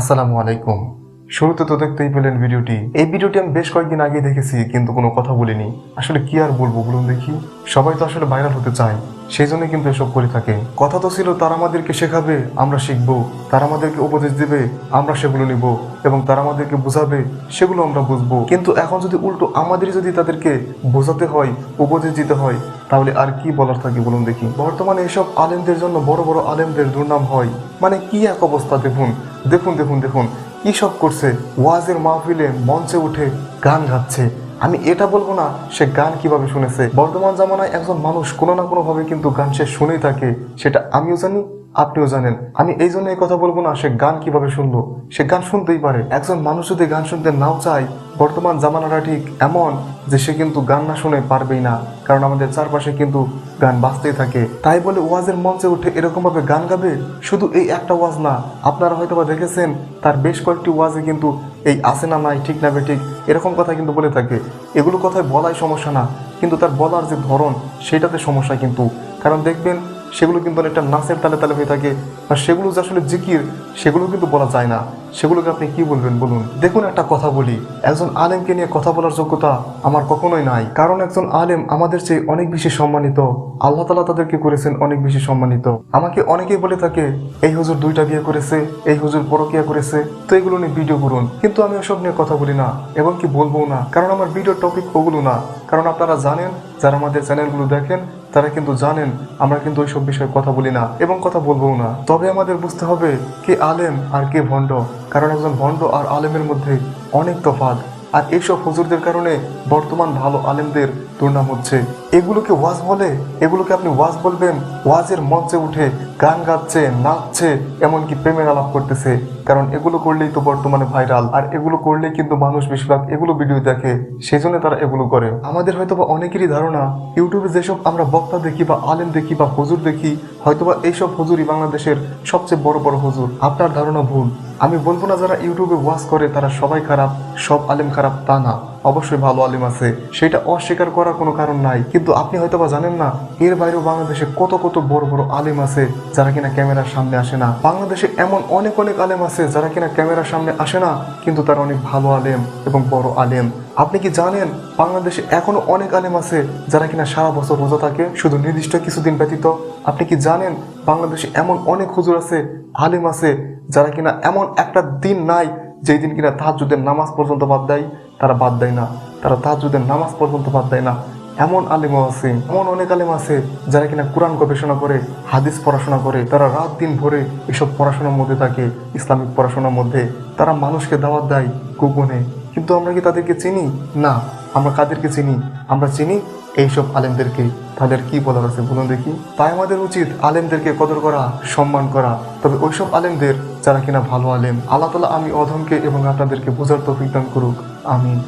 আসসালামু আলাইকুম। শুরুতে তো দেখতেই পেলেন ভিডিওটি। এই ভিডিওটি আমি বেশ কয়েকদিন আগে দেখেছি, কিন্তু কোনো কথা বলিনি। আসলে কি আর বলব বলুন দেখি। সবাই তো আসলে ভাইরাল হতে চায়, সেই জন্য কিন্তু এসব করে থাকে। কথা তো ছিল, তারা আমাদেরকে শেখাবে, আমরা শিখব। তারা আমাদেরকে উপদেশ দেবে, আমরা সেগুলো নিব। এবং তারা আমাদেরকে বোঝাবে, সেগুলো আমরা বুঝব। কিন্তু এখন যদি উল্টো আমাদেরই যদি তাদেরকে বোঝাতে হয়, উপদেশ দিতে হয়, তাহলে আর কি বলার থাকে বলুন দেখি। বর্তমানে এসব আলেমদের জন্য বড় বড় আলেমদের দুর্নাম হয়। মানে কি এক অবস্থা, দেখুন। দেখুন দেখুন দেখুন। কি সব করছে? ওয়াজের মাহফিলে মঞ্চে উঠে গান গাচ্ছে। আমি এটা বলব না, সে গান কীভাবে শুনেছে? বর্তমান জামানায় একজন মানুষ কোনো না কোনোভাবে কিন্তু গান সে শুনেই থাকে, সেটা আমিও জানি আপনিও জানেন, আমি এই জন্য এই কথা বলব না, সে গান কীভাবে শুনলো? সে গান শুনতেই পারে। একজন মানুষ যদি গান শুনতে নাও চায়, বর্তমান জামানাটা ঠিক এমন যে সে কিন্তু গান না শুনে পারবেই না, কারণ আমাদের চারপাশে কিন্তু গান বাজতেই থাকে। তাই বলে ওয়াজের মঞ্চে উঠে এরকম ভাবে গান গাবে? শুধু এই একটা ওয়াজ না, আপনারা হয়তো বা দেখেছেন, তার বেশ কয়েকটি ওয়াজে কিন্তু এই আসে না নাই, ঠিক না বে ঠিক, এরকম কথা কিন্তু বলে থাকে। এগুলো কথায় বলাই সমস্যা না, কিন্তু তার বলার যে ধরন, সেটাতে সমস্যা কিন্তু। কারণ দেখবেন সেগুলো কিন্তু অনেকটা নাচের তালে তালে হয়ে থাকে। আর সেগুলো যে আসলে জিকির, সেগুলো কিন্তু বলা যায় না। সেগুলোকে আপনি কি বলবেন বলুন? দেখুন একটা কথা বলি। একজন আলেমকে নিয়ে কথা বলার যোগ্যতা আমার কখনোই নাই। কারণ একজন আলেম আমাদের চেয়ে অনেক বেশি সম্মানিত। আল্লাহ তালা তাদেরকে করেছেন অনেক বেশি সম্মানিত। আমাকে অনেকেই বলে থাকে, এই হুজুর দুইটা বিয়ে করেছে, এই হুজুর পরকিয়া করেছে। তো এগুলো নিয়ে ভিডিও করুন। কিন্তু আমি ওসব নিয়ে কথা বলি না, এবং কি বলব না। কারণ আমার ভিডিও টপিক ওগুলো না। কারণ আপনারা জানেন যারা আমাদের চ্যানেলগুলো দেখেন, তারা কিন্তু জানেন, আমরা কিন্তু ওইসব বিষয়ে কথা বলি না এবং কথা বলব না। তবে আমাদের বুঝতে হবে কে আলেম আর কে ভণ্ড, কারণ একজন ভণ্ড আর আলেমের মধ্যে অনেক তফাৎ। আর এইসব হুজুরদের কারণে বর্তমান ভালো আলেমদের দুর্নাম হচ্ছে। এগুলোকে ওয়াজ বলে, এগুলোকে আপনি ওয়াজ বলবেন, ওয়াজের মঞ্চে উঠে গান গাচ্ছে, নাচছে, এমনকি প্রেমের আলাপ করতেছে। কারণ এগুলো করলেই তো বর্তমানে ভাইরাল, আর এগুলো করলেই কিন্তু মানুষ বেশিরভাগ এগুলো ভিডিও দেখে সেই জন্য তারা এগুলো করে। আমাদের হয়তো বা অনেকেরই ধারণা, ইউটিউবে যেসব আমরা বক্তা দেখি বা আলেম দেখি বা হুজুর দেখি, হয়তোবা এইসব হুজুরই বাংলাদেশের সবচেয়ে বড় বড় হুজুর। আপনার ধারণা ভুল। আমি বলব না যারা ইউটিউবে ওয়াজ করে, তারা সবাই খারাপ, সব আলেম খারাপ, তা না। অবশ্যই ভালো আলেম আছে। সেটা অস্বীকার করার কোনো কারণ নাই। কিন্তু আপনি হয়তো বা জানেন না, এর বাইরেও বাংলাদেশে কত কত বড় বড় আলেম আছে যারা কিনা ক্যামেরার সামনে আসে না। বাংলাদেশে এমন অনেক অনেক আলেম আছে যারা কিনা ক্যামেরার সামনে আসে না, কিন্তু তারা অনেক ভালো আলেম এবং বড় আলেম। আপনি কি জানেন, বাংলাদেশে এখনও অনেক আলেম আছে যারা কিনা সারা বছর রোজা থাকে, শুধু নির্দিষ্ট কিছুদিন ব্যতীত? আপনি কি জানেন, বাংলাদেশে এমন অনেক হুজুর আছে, আলেম আছে যারা কিনা এমন একটা দিন নাই যেই দিন কিনা তাহাজুদের নামাজ পর্যন্ত বাদ দেয়, তারা বাদ দেয় না। তারা তাহাজুদের নামাজ পর্যন্ত বাদ দেয় না। এমন আলেমও আছে, এমন অনেক আলেম আছে যারা কিনা কোরআন গবেষণা করে, হাদিস পড়াশোনা করে, তারা রাত দিন ভরে এসব পড়াশোনার মধ্যে থাকে, ইসলামিক পড়াশোনার মধ্যে। তারা মানুষকে দাওয়াত দেয় গোপনে। কিন্তু আমরা কি তাদেরকে চিনি? না, আমরা কাদেরকে চিনি? আমরা চিনি এইসব আলেমদেরকে তাদের কি বলার আছে বলুন দেখি? তাই আমাদের উচিত আলেমদেরকে কদর করা, সম্মান করা। তবে ওইসব আলেমদের যারা কিনা ভালো আলেম, আল্লাহ তালা আমি অধমকে এবং আপনাদেরকে বোঝার তো দান করুক। আমিন।